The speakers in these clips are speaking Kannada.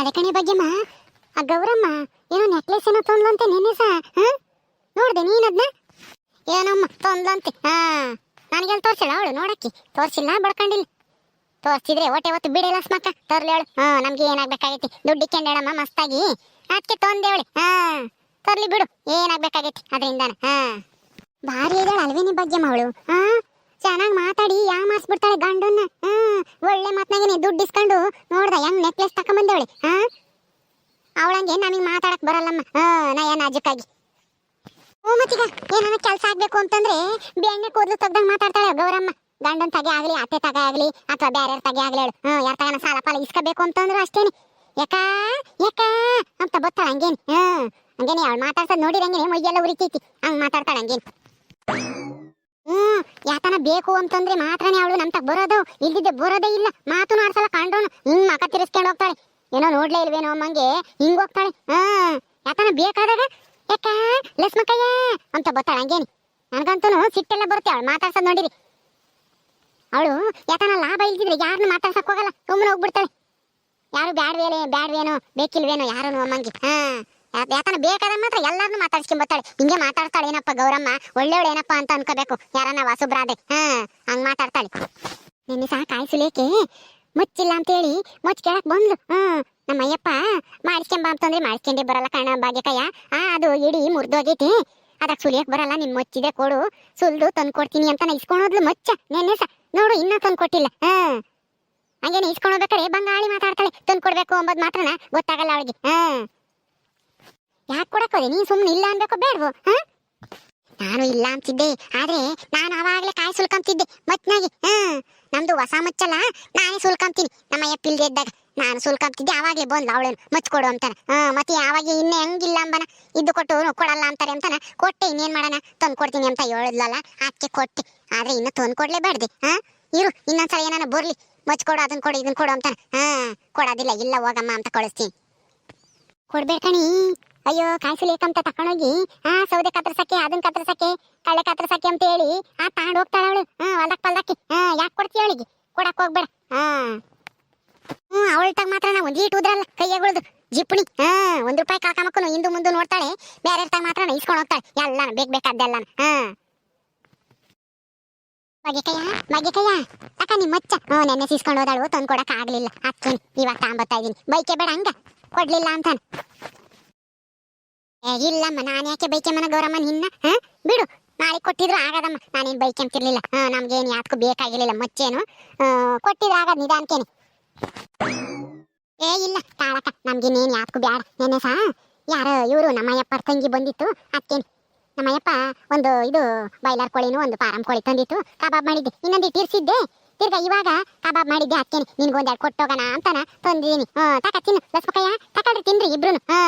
ಅದೇ ಕಣೆ ಬಗ್ಗೆಮ್ಮ? ಆ ಗೌರಮ್ಮ ಏನೋ ನೆಕ್ಲೆಸ್ ಏನೋ ತಂದ್ಲಂತೆ ನಿನ್ನೆ ಸಹ ಹಾ? ನೋಡ್ದೆ ನೀನ್ ಅದ್ನ? ಏನಮ್ಮ ತಂದ್ಲಂತೆ? ಹಾ, ನನಗೆಲ್ಲ ತೋರ್ಸಿಲ್ಲ ಅವಳು, ನೋಡಕ್ಕೆ. ತೋರ್ಸಿಲ್ಲ, ಬಡ್ಕೊಂಡಿಲ್ಲ. ತೋರ್ಸಿದ್ರೆ ಹೊಟ್ಟೆ ಹೊತ್ತು ಬಿಡಿಲ್ಲ ಸ್ಮಕ್ಕ ತರ್ಲಿ ಅವಳು. ಹಾ, ನಮ್ಗೆ ಏನಾಗ್ಬೇಕಾಗೈತಿ? ದುಡ್ಡು ಇಕ್ಕೊಂಡೇಳಮ್ಮ ಮಸ್ತಾಗಿ. ಅದಕ್ಕೆ ತೊಂದೇವಳೆ ಹಾ, ತರ್ಲಿ ಬಿಡು. ಏನಾಗ್ಬೇಕಾಗೈತಿ? ಅದರಿಂದ ಹಾ. ಭಾರಿ ಇದ್ದಾಳೆ ಅಲ್ವೇನಿ ಭಾಗ್ಯಮ್ಮ ಅವಳು? ಹಾ? ಚೆನ್ನಾಗಿ ಮಾತಾಡಿ ಯಾ ಮಾಸ್ಬಿಡ್ತಾಳೆ ಗಂಡನ್ನ? ಹಾ, ಒಳ್ಳೆ ಮಾತ್ನಾಗೆ ದುಡ್ಡು ಇಸ್ಕೊಂಡು. ನೋಡ್ದ, ಹೆಂಗ್ ನೆಕ್ಲೆಸ್ ತಕೊಂಬಂದವಳೆ, ಹಾ? ಅವಳಂಗೆ ನಮಗೆ ಮಾತಾಡಕ್ ಬರಲ್ಲಮ್ಮ. ಹಾ ಏನ್ ಅಜಕ್ಕಾಗಿ ಓ ಮತ್ತೀಗ, ಏನಾನ ಕೆಲಸ ಆಗ್ಬೇಕು ಅಂತಂದ್ರೆ ಬೆಣ್ಣೆ ಕೂದಲು ತೆಗ್ದಂಗ್ ಮಾತಾಡ್ತಾಳೆ ಗೌರಮ್ಮ. ಗಂಡನ್ ತಗೆ ಆಗ್ಲಿ, ಅತ್ತೆ ತಗೆ ಆಗ್ಲಿ, ಅಥವಾ ಬೇರೆ ತಗೆ ಆಗ್ಲಿ ಹೇಳು. ಹ್ಮ್, ಯಾರ ತಗನ ಸಾಲ ಪಾಲ ಇಸ್ಕೋಬೇಕು ಅಂತಂದ್ರು ಅಷ್ಟೇನೆ. ಯಾಕ? ಯಾಕಾ? ಅಂತ ಬರ್ತಾಳ ಹಂಗೇನ್. ಹ್ಮ್, ಹಂಗೇನೆ, ಅವಳು ಮಾತಾಡ್ಸೋದ್ ನೋಡಿರ ಹಂಗೇನೆ ಮೊಯ್ಯೆಲ್ಲ ಉರಿತೈತಿ. ಹಂಗ್ ಮಾತಾಡ್ತಾಳ ಹಂಗೇನ್. ಹ್ಮ್ ಯಾತನ ಬೇಕು ಅಂತಂದ್ರೆ ಮಾತ್ರನೇ ಅವಳು ನಮ್ ಬರೋದು. ಇಲ್ದಿದ್ದೆ ಬರೋದೇ ಇಲ್ಲ. ಮಾತು ಆಡ್ಸಲ್ಲ ಕಂಡೋನು ಹಿಂಗ್ ಮಕ ತಿರ್ಸ್ಕೊಂಡ್ ಹೋಗ್ತಾಳೆ. ಏನೋ ನೋಡ್ಲೇ ಇಲ್ವೇನೋ ಅಮ್ಮಂಗೆ. ಹಿಂಗ್ ಹೋಗ್ತಾಳೆ. ಹ್ಮ್ ಯಾತನ ಬೇಕಾದಾಗ ಯಾಕ? ಲಸ್ಮಕ್ಕಯ್ಯ ಅಂತ ಬರ್ತಾಳೆ ಹಂಗೇನಿ. ನನಗಂತೂ ಸಿಟ್ಟೆಲ್ಲ ಬರುತ್ತೆ ಅವಳು. ಮಾತಾಡ್ಸೋದು ನೋಡಿರಿ. ಅವಳು ಯಾತನ ಲಾಭ ಇಲ್ದಿದ್ರೆ ಯಾರನ್ನು ಮಾತಾಡ್ಸಕ್ ಹೋಗಲ್ಲ. ಸುಮ್ಮನೆ ಹೋಗ್ಬಿಡ್ತಾಳೆ. ಯಾರು ಬ್ಯಾಡ್ವೇಲೆ, ಬ್ಯಾಡ್ವೇನೋ, ಬೇಕಿಲ್ವೇನೋ ಯಾರನು ಅಮ್ಮಂಗೆ. ಹಾ. ಯಾ- ಯಾತನ ಬೇಕಾದ ಮಾತ್ರ ಎಲ್ಲಾರನ್ನು ಮಾತಾಡ್ಸ್ಕೊಂಬತ್ತಾಳೆ ಹಿಂಗೆ ಮಾತಾಡ್ತಾಳೆ, ಏನಪ್ಪ ಗೌರಮ್ಮ? ಒಳ್ಳೆಯವಳು ಏನಪ್ಪ ಅಂತ ಅನ್ಕೋಬೇಕು. ಯಾರನ್ನ ವಾಸುಬ್ರಾದೆ? ಹಾ, ಹಂಗ್ ಮಾತಾಡ್ತಾಳೆ. ನಿನ್ನೆ ಸಹ ಕಾಯಿಸಲೇಕೆ? ಮುಚ್ಚಿಲ್ಲ ಅಂತೇಳಿ ಮುಚ್ಚ ಕೇಳಕ್ ಬಂದ್ಲು. ಹ್ಮ್, ನಮ್ಮ ಅಯ್ಯಪ್ಪ ಮಾಡಿಸ್ಕೊಂಬ ಅಂತಂದ್ರೆ ಮಾಡಿಸ್ಕೊಂಡೇ ಬರಲ್ಲ ಕಣ ಭಾಗ್ಯಕಯ್ಯ ಆ, ಅದು ಇಡೀ ಮುರಿದೋಗೈತಿ. ಅದಕ್ಕೆ ಸುಲಿಯಕ್ ಬರಲ್ಲ ನಿನ್ ಮುಚ್ಚಿದೆ ಕೊಡು. ಸುಲ್ದು ತಂದು ಕೊಡ್ತೀನಿ ಅಂತ ನಾ ಇಸ್ಕೊಂಡೋದ್ಲು ಮಚ್ಚ. ನೆನ್ನೆ ನೋಡು, ಇನ್ನೂ ತಂದು ಕೊಟ್ಟಿಲ್ಲ ಹಾ. ಹಂಗೇನೆ ಇಸ್ಕೊಂಡು ಬಂಗಾಳಿ ಮಾತಾಡ್ತಾಳೆ. ತಂದು ಕೊಡ್ಬೇಕು ಅಂಬೋದು ಮಾತ್ರನ? ಗೊತ್ತಾಗಲ್ಲ ಅವಳಿಗೆ. ಹಾ. ಯಾಕೆ ಕೊಡಕ್ ಹೋದೆ? ನೀನ್ ಸುಮ್ಮನೆ ಇಲ್ಲ ಅನ್ಬೇಕು ಬೇಡ್ವು ನಾನು ಇಲ್ಲ ಅಂತಿದ್ದೆ, ಆದ್ರೆ ನಾನು ಅವಾಗ್ಲೇ ಕಾಯಿ ಸುಲ್ಕಂತಿದ್ದೆ ಮತ್ನಾಗಿ, ಹಾ? ನಮ್ದು ಹೊಸ ಮುಚ್ಚಲ್ಲ, ನಾನೇ ಸುಲ್ಕಂತೀನಿ ನಮ್ಮ ಅಯ್ಯಪ್ಪ ಇಲ್ದೇ ಇದ್ದಾಗ ನಾನು ಸುಲ್ಕೊಂತಿದ್ದೆ ಅವಾಗ್ಲೇ ಬಂದ್ಲು ಅವಳೇನು, ಮಚ್ಕೊಡು ಅಂತಾನೆ, ಹಾ? ಮತ್ತೆ ಅವಾಗ ಇನ್ನೇ ಹಂಗಿಲ್ಲ ಅಂಬನ, ಇದ್ದು ಕೊಟ್ಟು ಕೊಡಲ್ಲ ಅಂತಾರೆ ಅಂತಾನ, ಕೊಟ್ಟೆ, ಇನ್ನೇನ್ ಮಾಡೋಣ? ತಂದು ಕೊಡ್ತೀನಿ ಅಂತ ಹೇಳಿದ್ಲಲ್ಲ ಅದಕ್ಕೆ ಕೊಟ್ಟೆ, ಆದ್ರೆ ಇನ್ನು ತಂದು ಕೊಡ್ಲೇಬಾರ್ದು ಹಾ? ಇರು, ಇನ್ನೊಂದ್ಸಲ ಏನಾನ ಬರ್ಲಿ, ಮಚ್ಕೊಡು ಅದನ್ನ ಕೊಡು ಇದನ್ನ ಕೊಡು ಅಂತಾನೆ, ಹಾ? ಕೊಡೋದಿಲ್ಲ, ಇಲ್ಲ ಹೋಗಮ್ಮ ಅಂತ ಕಳಿಸ್ತೀನಿ. ಕೊಡ್ಬೇಡ ಅಯ್ಯೋ ಕಾಯಿಸಲೇಕಂತ ತಕೊಂಡೋಗಿ, ಆ, ಸೌದೆ ಕತ್ರಸಕ್ಕೆ ಅದನ್ನ ಕತ್ರಸಕ್ಕೆ ಕಳೆ ಕತ್ರಸಕ್ಕೆ ಅಂತ ಹೇಳಿ ಆ, ತಾಂಡ್ ಹೋಗ್ತಾಳ ಅವಳು. ಹಾ ಹೊಲಕ್ ಪಲ್ದಕ್ಕೆ. ಹಾ ಯಾಕೆ ಕೊಡ್ತೀಯ ಅವಳಿಗೆ? ಕೊಡಕ್ ಹೋಗ್ಬೇಡ. ಹಾ ಹ್ಮ್ ಅವಳ್ತಾಗ ಮಾತ್ರ ನಾ ಒಂದೀಟ್ ಉದ್ರಲ್ಲ, ಕೈಯಾಗುಳ್ದು. ಜಿಪ್ಪಣಿ ಹಾ ಒಂದ್ ರೂಪಾಯಿ ಕಾಕಮಕ್ಕನು ಹಿಂದು ಮುಂದೆ ನೋಡ್ತಾಳೆ ಬೇರೆ ತಗ ಮಾತ್ರ ಇಸ್ಕೊಂಡು ಹೋಗ್ತಾಳೆ. ಎಲ್ಲಾನು ಬೇಕ್ ಬೇಕಾದ್ದೆಲ್ಲ ಹಾ ಬಗೆಕಯ್ಯ ಬಗೆಕಯ್ಯ. ಅಕ್ಕ ನಿಮ್ಮ ಮಚ್ಚ ಹ್ಞೂ ನೆನ್ನೆ ಸೀಸ್ಕೊಂಡು ಹೋದಾಳು ತಂದು ಕೊಡಕ್ ಆಗಲಿಲ್ಲ. ಅಕ್ಕೇನಿ, ಇವಾಗ ತಾಂಬತ್ತಾ ಇದೀನಿ ಬೈಕೆ ಬೇಡ ಹಂಗ. ಕೊಡ್ಲಿಲ್ಲ ಅಂತಾನೆ. ಏ, ಇಲ್ಲಮ್ಮ, ನಾನು ಯಾಕೆ ಬೈಕೆಮ್ಮನ ಗೌರಮ್ಮನ ಹಿನ್ನ ಬಿಡು. ನಾಳೆ ಕೊಟ್ಟಿದ್ರು ಆಗದಮ್ಮ. ನಾನೇನು ಬೈಕೆಂತಿರ್ಲಿಲ್ಲ ಹಾ, ನಮ್ಗೇನು ಯಾತಕ್ಕೂ ಬೇಕಾಗಿರ್ಲಿಲ್ಲ, ಮಚ್ಚೇನು. ಕೊಟ್ಟಿದ್ರು ಆಗದ ನಿಧಾನಕ್ಕೇನೆ. ಏ, ಇಲ್ಲ ತಾಳಕ ನಮ್ಗಿನ್ನೇನು ಯಾತಕ್ಕೂ ಬ್ಯಾಡ. ನೆನೆ ಸಹ ಯಾರು ಇವರು ನಮ್ಮಯ್ಯಪ್ಪ ತಂಗಿ ಬಂದಿತ್ತು. ಅತ್ತೇನು ನಮ್ಮಯ್ಯಪ್ಪ ಒಂದು ಇದು ಬಾಯ್ಲರ್ ಕೋಳಿನು ಒಂದು ಪಾರಂ ಕೋಳಿ ತಂದಿತ್ತು. ಕಬಾಬ್ ಮಾಡಿದ್ದೆ. ಇನ್ನೊಂದು ತೀರ್ಸಿದ್ದೆ. ತಿರ್ಗಾ ಇವಾಗ ಕಬಾಬ್ ಮಾಡಿದ್ದೆ. ಅಕ್ಕೇನೆ ನಿನ್ಗೊಂದೆರಡು ಕೊಟ್ಟೋಗೋಣ ಅಂತಾನ ತಂದಿದ್ದೀನಿ. ಹ್ಞೂ ತಕ, ತಿನ್ನು. ಲಸ್ಮಕಯ್ಯ ತಕೊಂಡ್ರೆ ತಿನ್ರಿ ಇಬ್ರು ಹಾ.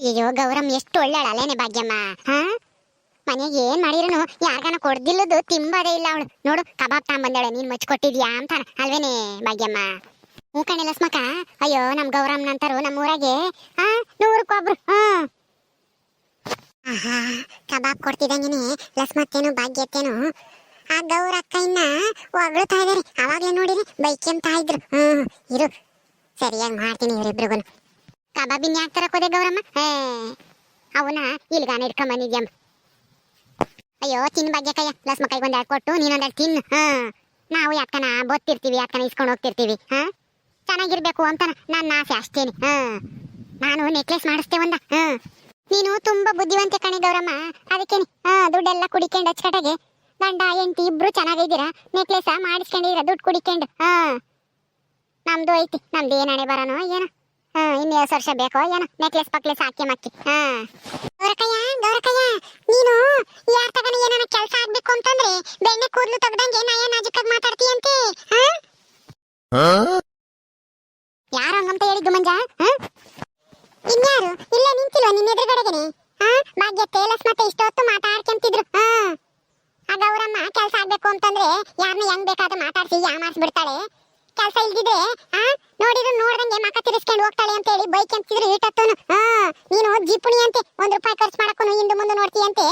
ಅಯ್ಯೋ ಗೌರಮ್, ಎಷ್ಟು ಒಳ್ಳೆಳ ಅಲ್ಲೇನೆ ಭಾಗ್ಯಮ್ಮ. ಹಾ? ಮನೆಗೆ ಏನ್ ಮಾಡಿರನು? ಯಾರ್ಗಾನ ಕೊಡ್ದಿಲ್ಲದು ತಿಂಬದೇ ಇಲ್ಲ ಅವಳು. ನೋಡು, ಕಬಾಬ್ ತಾಂಬಂದಾಳೆ ನೀನ್ ಮಚ್ಕೊಟ್ಟಿದ್ಯಾ ಅಂತ. ಅಲ್ವೇನೆ ಭಾಗ್ಯಮ್ಮ? ಹ್ಞೂ ಕಣೆ ಲಸ್ಮಕ ಅಯ್ಯೋ, ನಮ್ ಗೌರಮ್ ನಂತರು ನಮ್ಮ ಊರಾಗೆ ಹಾ ನೂರಕ್ಕೊಬ್ರು ಹ್ಮ್ ಆಹಾ, ಕಬಾಬ್ ಕೊಡ್ತಿದಂಗೆನೆ ಲಸ್ಮತ್ತೇನು ಭಾಗ್ಯತ್ತೇನು ಆ ಗೌರ ಅಕ್ಕ ಇನ್ನ ಇದಾರೆ. ಅವಾಗ್ಲೇ ನೋಡಿರಿ ಬೈಕೆಂತ ಇದ್ರು. ಹ್ಮ್ ಇರು. ಸರಿಯಾಗಿ ಮಾಡ್ತೀನಿ ಇವರಿಬ್ರಿಗೂ ಕಬಾಬಿನ ಯಾಕೆ ತರಕೋದೆ ಗೌರಮ್ಮ? ಏ ಅವನ ಇಲ್ಗಾನ ಇಟ್ಕೊಂಡ್ ಬಂದಿದ್ಯಮ್ಮ ಅಯ್ಯೋ, ತಿನ್ ಬಗ್ಗೆ ಕಯ್ಯ ಪ್ಲಸ್ ಮಕ್ಕಳಿಗೆ ಒಂದೆರಡು ಕೊಟ್ಟು ನೀನೊಂದೆರಡು ತಿನ್. ಹಾ, ನಾವು ಯಾಕನ ಬೊತ್ತಿರ್ತೀವಿ, ಯಾಕನ ಇಸ್ಕೊಂಡು ಹೋಗ್ತಿರ್ತೀವಿ, ಹಾ? ಚೆನ್ನಾಗಿರ್ಬೇಕು ಅಂತ ನನ್ನ ಆಸೆ ಅಷ್ಟೇನೆ, ಹಾ? ನಾನು ನೆಕ್ಲೆಸ್ ಮಾಡಿಸ್ತೇ ಒಂದ, ಹಾ? ನೀನು ತುಂಬಾ ಬುದ್ಧಿವಂತೆ ಕಣೆ ಗೌರಮ್ಮ. ಅದಕ್ಕೇನೆ, ಹಾ, ದುಡ್ಡೆಲ್ಲ ಕುಡಿಕೊಂಡು ಅಚ್ಚಕಟಾಗೆ ಗಂಡ, ಹೆಂಡತಿ ಇಬ್ರು ಚೆನ್ನಾಗಿದ್ದೀರಾ ನೆಕ್ಲೆಸ್ ಮಾಡಿಸ್ಕೊಂಡಿದ್ದೀರಾ ದುಡ್ಡು ಕುಡಿಕೊಂಡು, ಹಾ? ನಮ್ದು ಐತಿ, ನಮ್ದು ಏನ್ ಹಣೆ ಬರೋನೋ, ಏನೋ? ಹಾ ಇನ್ನು ಎರಡು ವರ್ಷ ಬೇಕೋ? ಏನೋ ನೆಕ್ಲೆಸ್ ಪಕ್ಲೆಸ್ ಹಾಕಿ ಮಕ್ಕಿ. ಹಾ. ಗೌರಕಯ್ಯ ಗೌರಕಯ್ಯ ನೀನು ಯಾರ ತಗನ ಏನಾನ ಕೆಲಸ ಆಗ್ಬೇಕು ಅಂತಂದ್ರೆ ಬೆಣ್ಣೆ ಕೂದಲು ತೆಗ್ದಂಗೆ ನಯ ನಾಜುಕಾಗಿ ಮಾತಾಡ್ತೀಯಂತೆ ಹಾ? ಯಾರು ಹಂಗಂತ ಹೇಳಿದ್ದು ಮಂಜ ಹಾ? ಇನ್ಯಾರು? ಇಲ್ಲೇ ನಿಂತಿಲ್ವ ನಿನ್ನ ಎದುರುಗಡೆಗೆನೆ? ಹಾ? ಭಾಗ್ಯ ತೇಲಸ್ ಮತ್ತೆ ಇಷ್ಟೊತ್ತು ಮಾತಾಡ್ಕೊಂತಿದ್ರು ಹಾ? ಆ ಗೌರಮ್ಮ ಕೆಲಸ ಆಗ್ಬೇಕು ಅಂತಂದ್ರೆ ಯಾರನ್ನ ಹೆಂಗ್ ಬೇಕಾದ್ರೂ ಮಾತಾಡ್ಸಿ ಯಾಮಾರ್ಸ್ಬಿಡ್ತಾಳೆ. ಕೆಲಸ ಇಲ್ದಿದ್ರೆ, ಆ? ನೋಡಿದ್ರು ನೋಡ್ದಂಗೆ ಮಕ ತಿರ್ಸ್ಕೊಂಡು ಹೋಗ್ತಾಳೆ ಅಂತ ಹೇಳಿ ಬೈಕ್ ಅಂತಿದ್ರು ಈಟತ್ತನು ಹಾ, ನೀನು ಜಿಪುಣಿ ಅಂತೆ, ಒಂದ್ ರೂಪಾಯಿ ಖರ್ಚು ಮಾಡಕ್ಕೂ ಹಿಂದೆ ಮುಂದೆ ನೋಡ್ತೀಯಂತೆ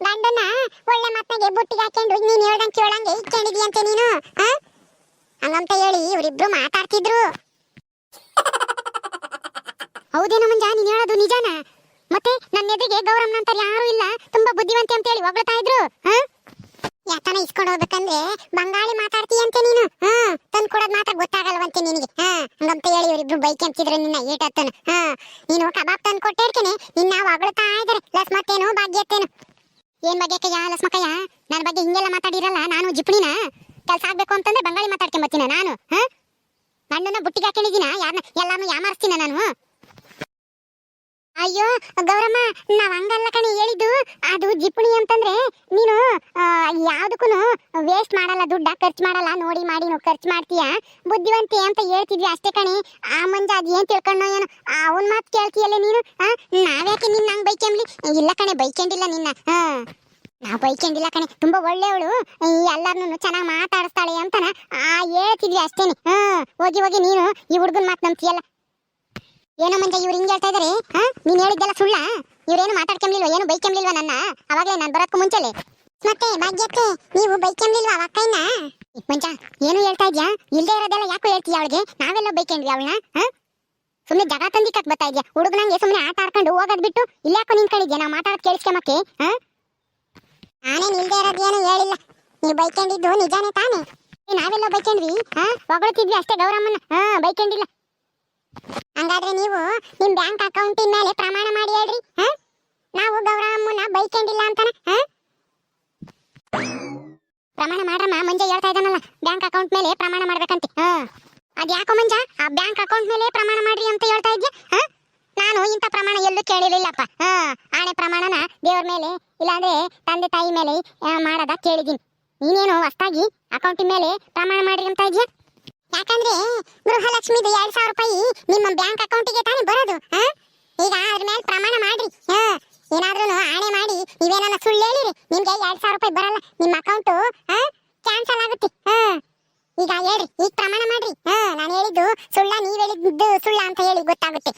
ಗಂಡನ್ನ ಒಳ್ಳೆ ಮತ್ನಾಗೆ ಬುಟ್ಟಿಗೆ ಹಾಕೊಂಡು ನೀನ್ ಹೇಳ್ದಂಗೆ ಕೇಳಂಗೆ ಇಟ್ಕೊಂಡಿದ್ಯಂತೆ ನೀನು, ಆ? ಹಂಗಂತ ಹೇಳಿ ಇವರಿಬ್ರು ಮಾತಾಡ್ತಿದ್ರು. ಹೌದೇನೋ ಮಂಜ, ನೀನ್ ಹೇಳೋದು ನಿಜಾನ? ಮತ್ತೆ ನನ್ನ ಎದುರಿಗೆ ಗೌರವ ಅಂತಾರೆ ಯಾರು ಇಲ್ಲ, ತುಂಬಾ ಬುದ್ಧಿವಂತೆ ಅಂತ ಹೇಳಿ ಹೊಗಳ್ತಾ ಇದ್ರು ಹಾ ಯಾತನ ಇಸ್ಕೊಂಡು ಹೋಗ್ಬೇಕಂದ್ರೆ ಬಂಗಾಳಿ ಮಾತಾಡ್ತೀಯಂತೆ ನೀನು? ಹಾ, ತಂದು ಕೊಡೋದ್ ಮಾತ್ರ ಗೊತ್ತಾಗಲ್ವಂತೆ ನಿನಗೆ. ಹಾ, ಹಂಗಂತ ಹೇಳಿ ಇವರಿಬ್ರು ಬೈಕ್ ಅಂತಿದ್ರು ನಿನ್ನ ಏಟತ್ತನ ಹಾ, ನೀನು ಕಬಾಬ್ ತಂದು ಕೊಟ್ಟಿರ್ತೀನಿ ನಿನ್ನ ಹೊಗಳ್ತಾ ಇದಾರೆ. ಲಸ್ ಮತ್ತೇನು ಭಾಗ್ಯತ್ತೇನು ಏನ್ ಭಾಗ್ಯಕ್ಕಯ್ಯ, ಲಸ್ಮಕ್ಕಯ್ಯ? ನನ್ನ ಬಗ್ಗೆ ಹಿಂಗೆಲ್ಲ ಮಾತಾಡಿರಲ್ಲ, ನಾನು ಜಿಪ್ಣಿನ? ಕೆಲ್ಸ ಆಗ್ಬೇಕು ಅಂತಂದ್ರೆ ಬಂಗಾಳಿ ಮಾತಾಡ್ಕೊಂಬತ್ತೀನ ನಾನು? ಹಾ? ನನ್ನನ್ನ ಬುಟ್ಟಿಗೆ ಹಾಕೊಂಡಿದ್ದೀನ? ಯಾರನ್ನ ಎಲ್ಲಾನು ಯಾಮಾರಿಸ್ತೀನ ನಾನು? ಅಯ್ಯೋ, ಗೌರಮ್ಮ, ನಾವ್ ಹಂಗಲ್ಲ ಕಣೆ, ಹೇಳಿದ್ದು. ಅದು ಜಿಪುಣಿ ಅಂತಂದ್ರೆ ನೀನು ಯಾವ್ದಕ್ಕೂ ವೇಸ್ಟ್ ಮಾಡಲ್ಲ, ದುಡ್ಡ ಖರ್ಚು ಮಾಡಲ್ಲ, ನೋಡಿ ಮಾಡಿ ನೀವು ಖರ್ಚು ಮಾಡ್ತೀಯ? ಬುದ್ಧಿವಂತಿ ಅಂತ ಹೇಳ್ತಿದ್ವಿ ಅಷ್ಟೇ ಕಣೆ. ಆ ಮಂಜ ಅದು ಏನ್ ತಿಳ್ಕೊಂಡೋ ಏನೋ ಅವನ್ ಮಾತು ಕೇಳ್ತೀಯಲ್ಲ ನೀನು? ನಾವ್ಯಾಕೆ ನಿನ್ನ ಹಂಗ್ ಬೈಕೊಂಬ್ಲಿ? ಇಲ್ಲ ಕಣೆ, ಬೈಕೊಂಡಿಲ್ಲ ನಿನ್ನ. ಹಾ ನಾ ಬೈಕೊಂಡಿಲ್ಲ ಕಣೆ, ತುಂಬಾ ಒಳ್ಳೆಯವಳು. ಎಲ್ಲಾರ್ನು ಚೆನ್ನಾಗಿ ಮಾತಾಡಿಸ್ತಾಳೆ ಅಂತನ, ಆ ಹೇಳ್ತಿದ್ವಿ ಅಷ್ಟೇನೆ. ಹಾ ಹೋಗಿ ಹೋಗಿ ನೀನು ಈ ಹುಡುಗನ್ ಮಾತು ನಂಬ್ತೀಯಲ್ಲ? ಏನೋ ಮಂಜ ಇವ್ರು ಹಿಂಗೆ ಹೇಳ್ತಾ ಇದಾರೆ? ಹಾ? ನೀನ್ ಹೇಳಿದ್ದೆಲ್ಲ ಸುಳ್ಳ? ಇವ್ರೇನು ಮಾತಾಡ್ಕೊಂಬ್ಲಿಲ್ವ ಏನು ಬೈಕೊಂಬ್ಲಿಲ್ವ ನನ್ನ? ಅವಾಗಲೇ ನಾನು ಬರೋಕ್ಕೂ ಮುಂಚೆಲೆ. ಮತ್ತೆ ಭಾಗ್ಯಕ್ಕೆ ನೀವು ಬೈಕೊಂಬ್ಲಿಲ್ವಾ ಅಕ್ಕಯ್ಯನ ಮಂಜ, ಏನು ಹೇಳ್ತಾ ಇದ್ಯಾ? ಇಲ್ದೇ ಇರೋದೆಲ್ಲ ಯಾಕೋ ಹೇಳ್ತೀಯ ಅವಳಿಗೆ? ನಾವೆಲ್ಲ ಬೈಕೊಂಡ್ವಿ ಅವಳನ್ನ, ಹಾ? ಸುಮ್ಮನೆ ಜಗ ತಂದಿಕ್ಕಕ್ ಬರ್ತಾ ಇದ್ಯಾ? ಹುಡುಗನಂಗೆ ಸುಮ್ಮನೆ ಆಟ ಆಡ್ಕೊಂಡು ಹೋಗೋದ್ ಬಿಟ್ಟು ಇಲ್ಲಾಕೋ ನಿಂತ್ಕೊಂಡಿದ್ಯಾ? ನಾ ಮಾತಾಡೋದ್ ಕೇಳಿಸ್ಕೊಂಬಕ್ಕೆ, ಹಾ? ನಾನೇನ್ ಇಲ್ದೇ ಇರೋದೇನು ಹೇಳಿಲ್ಲ. ನೀವು ಬೈಕೊಂಡಿದ್ದು ನಿಜಾನೇ ತಾನೇ? ನಾವೆಲ್ಲ ಬೈಕೊಂಡ್ವಿ, ಹಾ? ಹೊಗಳ್ತಿದ್ವಿ ಅಷ್ಟೇ ಗೌರಮ್ಮನ ಹಾ, ಬೈಕೊಂಡಿಲ್ಲ. ಹಂಗಾದ್ರೆ ನೀವು ನಿಮ್ ಬ್ಯಾಂಕ್ ಅಕೌಂಟ್ ಮೇಲೆ ಪ್ರಮಾಣ ಮಾಡಿ ಹೇಳ್ರಿ ನಾವು ಗೌರಮ್ಮನ ಬೈಕೊಂಡಿಲ್ಲ ಅಂತಾನ ಪ್ರಮಾಣ ಮಾಡ್ರಮ್ಮ, ಮಂಜ ಹೇಳ್ತಾ ಇದ್ದಾನಲ್ಲ, ಬ್ಯಾಂಕ್ ಅಕೌಂಟ್ ಮೇಲೆ ಪ್ರಮಾಣ ಮಾಡ್ಬೇಕಂತೆ ಅದ್ಯಾಕೋ ಮಂಜ, ಆ ಬ್ಯಾಂಕ್ ಅಕೌಂಟ್ ಮೇಲೆ ಪ್ರಮಾಣ ಮಾಡ್ರಿ ಅಂತ ಹೇಳ್ತಾ ಇದ್ಯಾ ನಾನು ಇಂಥ ಪ್ರಮಾಣ ಎಲ್ಲೂ ಕೇಳಿರ್ಲಿಲ್ಲಪ್ಪ, ಹಾ? ಆಣೆ ಪ್ರಮಾಣನ ದೇವ್ರ ಮೇಲೆ, ಇಲ್ಲಾಂದ್ರೆ ತಂದೆ ತಾಯಿ ಮೇಲೆ ಮಾಡದ ಕೇಳಿದೀನಿ ನೀನೇನು ಅಷ್ಟಾಗಿ ಅಕೌಂಟಿನ ಮೇಲೆ ಪ್ರಮಾಣ ಮಾಡ್ರಿ ಅಂತ ಇದ್ಯಾ? ಯಾಕಂದ್ರೆ ಗೃಹಲಕ್ಷ್ಮಿದು ಎರಡ್ ಸಾವಿರ ರೂಪಾಯಿ ನಿಮ್ಮ ಬ್ಯಾಂಕ್ ಅಕೌಂಟಿಗೆ ತಾನೇ ಬರೋದು ಈಗ ಅದ್ರ ಮೇಲೆ ಪ್ರಮಾಣ ಮಾಡ್ರಿ ಏನಾದ್ರೂ ಆಣೆ ಮಾಡಿ ನೀವೇನಲ್ಲ ಸುಳ್ಳು ಹೇಳಿರಿ, ನಿಮ್ಗೆ ಎರಡ್ ಸಾವಿರ ರೂಪಾಯಿ ಬರಲ್ಲ, ನಿಮ್ಮ ಅಕೌಂಟು ಕ್ಯಾನ್ಸಲ್ ಆಗುತ್ತೆ ಈಗ ಹೇಳ್ರಿ, ಈಗ ಪ್ರಮಾಣ ಮಾಡ್ರಿ ನಾನು ಹೇಳಿದ್ದು ಸುಳ್ಳ, ನೀವ್ ಹೇಳಿದ್ದು ಸುಳ್ಳ ಅಂತ ಹೇಳಿ ಗೊತ್ತಾಗುತ್ತೆ.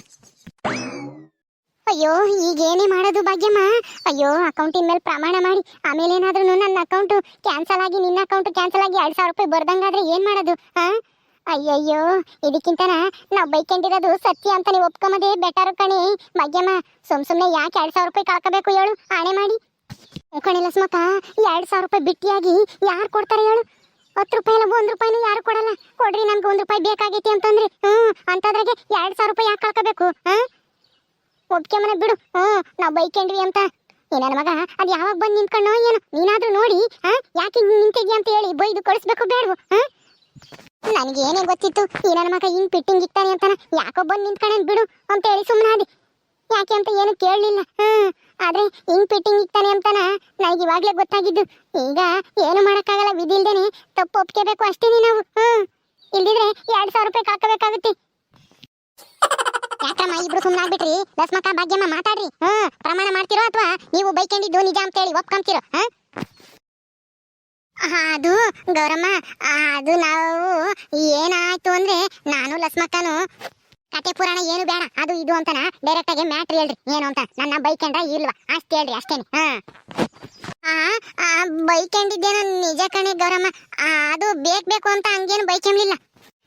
ಅಯ್ಯೋ, ಈಗ ಏನೇ ಮಾಡೋದು ಭಾಗ್ಯಮ್ಮ? ಅಯ್ಯೋ, ಅಕೌಂಟಿನ ಮೇಲೆ ಪ್ರಮಾಣ ಮಾಡಿ, ಆಮೇಲೆ ಏನಾದ್ರೂ ನನ್ನ ಅಕೌಂಟ್ ಕ್ಯಾನ್ಸಲ್ ಆಗಿ ನಿನ್ನ ಅಕೌಂಟ್ ಕ್ಯಾನ್ಸಲ್ ಆಗಿ ಎರಡ್ ಸಾವಿರ ರೂಪಾಯಿ ಬರ್ದಂಗಾದ್ರೆ ಏನ್ ಮಾಡೋದು, ಹಾ? ಅಯ್ಯಯ್ಯೋ ಇದಕ್ಕಿಂತ ನಾವ್ ಬೈಕೊಂಡಿರೋದು ಸತ್ಯ ಅಂತ ನೀವು ಒಪ್ಕೊಂಬದೇ ಬೆಟರ್ ಕಣಿ. ಭಾಗ್ಯಮ್ಮ ಸುಮ್ ಸುಮ್ನೆ ಯಾಕೆ ಎರಡ್ ಸಾವಿರ ರೂಪಾಯಿ ಕಳ್ಕೋಬೇಕು ಹೇಳು? ಆಣೆ ಮಾಡಿ. ಕಣಿಲ್ಲ ಸ್ಮಕ ಎರಡ್ ಸಾವಿರ ರೂಪಾಯಿ ಬಿಟ್ಟಿಯಾಗಿ ಯಾರು ಕೊಡ್ತಾರೆ ಹೇಳು? ಹತ್ತು ರೂಪಾಯಿ ಇಲ್ಲ ಒಂದು ರೂಪಾಯಿನೂ ಯಾರು ಕೊಡಲ್ಲ. ಕೊಡ್ರಿ, ನಮ್ಗೆ ಒಂದು ರೂಪಾಯಿ ಬೇಕಾಗೈತಿ ಅಂತಂದ್ರಿ ಹ್ಞೂ ಅಂತದ್ರಾಗೆ ಎರಡ್ ಸಾವಿರ ರೂಪಾಯಿ ಯಾಕೆ ಕಳ್ಕೋಬೇಕು ಹಾ ಒಪ್ಕೊಂಬನ ಬಿಡು, ಹ್ಮ್ ಬೈಕ್ ಬೈಕೊಂಡ್ವಿ ಅಂತ. ಏ ಮಗ, ಅದು ಯಾವಾಗ ಬಂದು ನಿಂತ್ಕೊಂಡು ಏನೋ, ನೀನಾದ್ರೂ ನೋಡಿ, ಹಾ? ಯಾಕೆ ನಿಂತಿದ್ಯಾ ಅಂತ ಹೇಳಿ ಬೈದು ಕಳಿಸ್ಬೇಕು ಬೇಡವು ಹಾ ನನಗೆ ಏನೇ ಗೊತ್ತಿತ್ತು ಈ ನನ್ನ ಮಗ ಹಿಂಗ್ ಪಿಟ್ಟಿಂಗ್ ಇಕ್ತಾನೆ ಅಂತಾನ. ಯಾಕೋ ಬಂದು ನಿಂತ್ಕೊಂಡ್ ಬಿಡು ಅಂತ ಹೇಳಿ ಸುಮ್ಮನಾದೆ ಯಾಕೆ ಅಂತ ಏನು ಕೇಳಲಿಲ್ಲ. ಹ್ಮ್ ಆದ್ರೆ ಹಿಂಗ್ ಪಿಟ್ಟಿಂಗ್ ಇಕ್ತಾನೆ ಅಂತಾನ ನನಗೆ ಇವಾಗ್ಲೇ ಗೊತ್ತಾಗಿದ್ದು. ಈಗ ಏನು ಮಾಡಕ್ಕಾಗಲ್ಲ ವಿಧಿಲ್ದೇನೆ ತಪ್ಪು ಒಪ್ಕೋಬೇಕು ಅಷ್ಟೇನೆ ನಾವು. ಹ್ಮ್ ಇಲ್ದಿದ್ರೆ ಎರಡ್ ಸಾವಿರ ರೂಪಾಯಿ ಹಾಕಬೇಕಾಗುತ್ತೆ ಯಾಕಮ್ಮ ಇಬ್ರು ಸುಮ್ಮನಾಗ್ಬಿಟ್ರಿ ಲಸ್ಮಕ್ಕ ಭಾಗ್ಯಮ್ಮ ಮಾತಾಡ್ರಿ. ಹ್ಮ್ ಪ್ರಮಾಣ ಮಾಡ್ತಿರೋ ಅಥವಾ ನೀವು ಬೈಕೊಂಡಿದ್ದು ನಿಜ ಅಂತ ಹೇಳಿ ಒಪ್ಕೊಂತಿರೋ? ಹಾ? ಆ, ಅದು ಗೌರಮ್ಮ ಅದು ನಾವು ಏನಾಯ್ತು ಅಂದ್ರೆ ನಾನು ಲಸ್ಮಕ್ಕನು ಕತೆ ಪುರಾಣ ಏನು ಬೇಡ ಅದು ಇದು ಅಂತನ. ಡೈರೆಕ್ಟ್ ಆಗಿ ಮ್ಯಾಟ್ರ್ ಹೇಳ್ರಿ ಏನು ಅಂತ. ನನ್ನ ಬೈಕ್ ಬೈಕೊಂಡ್ರ ಇಲ್ವಾ? ಅಷ್ಟೇ ಹೇಳ್ರಿ ಅಷ್ಟೇನೆ. ಹಾ. ಆ, ಬೈಕ್ ಬೈಕೊಂಡಿದ್ದೇನೋ ನಿಜ ಕಣೆ ಗೌರಮ್ಮ. ಅದು ಬೇಕ್ ಬೇಕು ಅಂತ ಹಂಗೇನು ಬೈಕೊಂಡ್ಲಿಲ್ಲ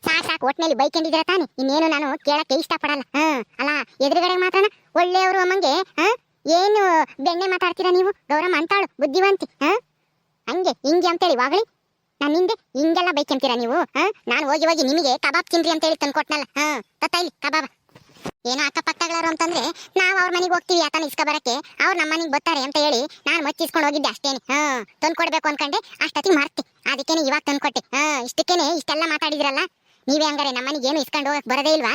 ಸಾಕ್ ಸಾಕ್ ಒಟ್ನಲ್ಲಿ ಬೈಕೊಂಡಿದ್ದೀರ ತಾನೆ. ಇನ್ನೇನು ನಾನು ಕೇಳಕ್ಕೆ ಇಷ್ಟಪಡಲ್ಲ. ಹ್ಮ್ ಅಲ್ಲ ಎದುರುಗಡೆ ಮಾತ್ರನ? ಒಳ್ಳೆಯವರು ಅಮ್ಮಂಗೆ ಏನು ಬೆಣ್ಣೆ ಮಾತಾಡ್ತೀರಾ ನೀವು? ಗೌರಮ್ಮ ಅಂತಾಳು ಬುದ್ಧಿವಂತಿ ಹ? ಹಂಗೆ, ಹಿಂಗೆ ಅಂತೇಳಿ, ವಾಗಲಿ? ನಾನು ಹಿಂದೆ ಹಿಂಗೆಲ್ಲ ಬೈಕೊಂತೀರಾ ನೀವು ನಾನು ಹೋಗಿ ಹೋಗಿ ನಿಮಗೆ ಕಬಾಬ್ ತಿನ್ರಿ ಅಂತೇಳಿ ತಂದ್ಕೊಟ್ನಲ್ಲ, ಹಾಂ? ತತ್ತ ಇಲ್ಲಿ, ಕಬಾಬ. ಏನೋ ಅಕ್ಕಪಕ್ಕಗಳರು ಅಂತಂದ್ರೆ, ನಾವು ಅವ್ರ ಮನೆಗೆ ಹೋಗ್ತೀವಿ ಆತನ ಇಸ್ಕ ಬರಕ್ಕೆ ಅವ್ರು ನಮ್ಮ ಮನೆಗೆ ಬರ್ತಾರೆ ಅಂತ ಹೇಳಿ ನಾನು ಮಚ್ಚಿಸ್ಕೊಂಡು ಹೋಗಿದ್ದೆ ಅಷ್ಟೇನೆ, ಹಾ? ತಂದ್ಕೊಡ್ಬೇಕು ಅನ್ಕೊಂಡೆ, ಅಷ್ಟೊತ್ತಿಗೆ ಮಾರ್ತಿ. ಅದಕ್ಕೇನೆ ಇವಾಗ ತಂದ್ಕೊಟ್ಟೆ, ಹಾ? ಇಷ್ಟಕ್ಕೇನೆ ಇಷ್ಟೆಲ್ಲ ಮಾತಾಡಿದ್ರಲ್ಲ? ನೀವೇ ಹಂಗಾರೆ ನಮ್ಮನಿಗೆ ಏನು ಇಸ್ಕೊಂಡು ಹೋಗಕ್ಕೆ ಬರೋದೇ ಇಲ್ವಾ?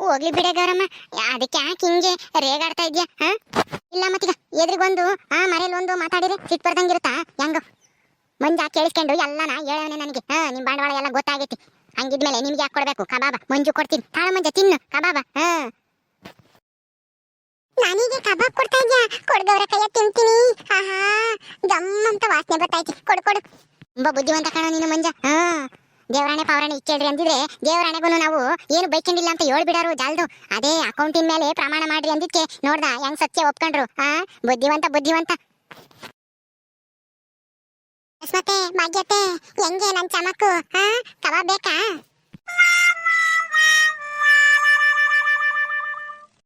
ಹೋಗ್ಲಿ ಬಿಡೆ ಗೌರಮ್ಮ. ಅದಕ್ಕೆ ಯಾಕೆ ಹಿಂಗೆ ರೇಗಾಡ್ತಾ ಇದ್ಯಾ ಹಾ? ಇಲ್ಲ ಮತ್ತೀಗ ಎದ್ರಿಗೊಂದು ಆ ಮರೇಲಿ ಒಂದು ಮಾತಾಡಿದ್ರೆ ಸಿಟ್ ಬರ್ದಂಗಿರುತ್ತಾ ಹೆಂಗೋ. ಮಂಜ ಕೇಳಿಸ್ಕೊಂಡು ಎಲ್ಲಾನ ಹೇಳವನೆ ನನಗೆ ಹಾ ನಿಮ್ ಬಂಡವಾಳ ಎಲ್ಲ ಗೊತ್ತಾಗೈತಿ. ಹಂಗಿದ್ಮೇಲೆ ನಿಮ್ಗೆ ಯಾಕೆ ಕೊಡ್ಬೇಕು? ಕಬಾಬ ಮಂಜು ಕೊಡ್ತೀನಿ. ತಾಳ ಮಂಜ ತಿನ್ನು ಕಬಾಬ ಹಾ. ನನಗೆ ಕಬಾಬ್ ಕೊಡ್ತಾ ಇದ್ಯಾ? ಕೊಡ್ದವ್ರ ಕೈಯ ತಿಂತೀನಿ. ಆಹಾ ಗಮ್ ಅಂತ ವಾಸನೆ ಬರ್ತೈತಿ ಕೊಡು ಕೊಡು. ತುಂಬಾ ಬುದ್ಧಿವಂತ ಕಾಣೋ ನೀನು ಮಂಜ ಹಾ. ದೇವರಾಣೆ ಪಾವರಾಣೆ ಇಕ್ಕೇಳ್ರಿ ಅಂದಿದ್ರೆ ದೇವರಾಣೆಗೂ ನಾವು ಏನು ಬೈಕೊಂಡಿಲ್ಲ ಅಂತ ಹೇಳ್ಬಿಡಾರು ಜಾಲ್ದು. ಅದೇ ಅಕೌಂಟಿನ ಮೇಲೆ ಪ್ರಮಾಣ ಮಾಡ್ರಿ ಅಂದಿದ್ಕೆ ನೋಡ್ದ ಹೆಂಗ್ ಸತ್ಯ ಒಪ್ಕೊಂಡ್ರು. ಹಾ ಬುದ್ಧಿವಂತ ಬುದ್ಧಿವಂತ. ಭಾಗ್ಯತೆ, ಹೆಂಗೆ ನನ್ ಚಮಕು ಹಾ ಕಬಾಬ್ ಬೇಕಾ?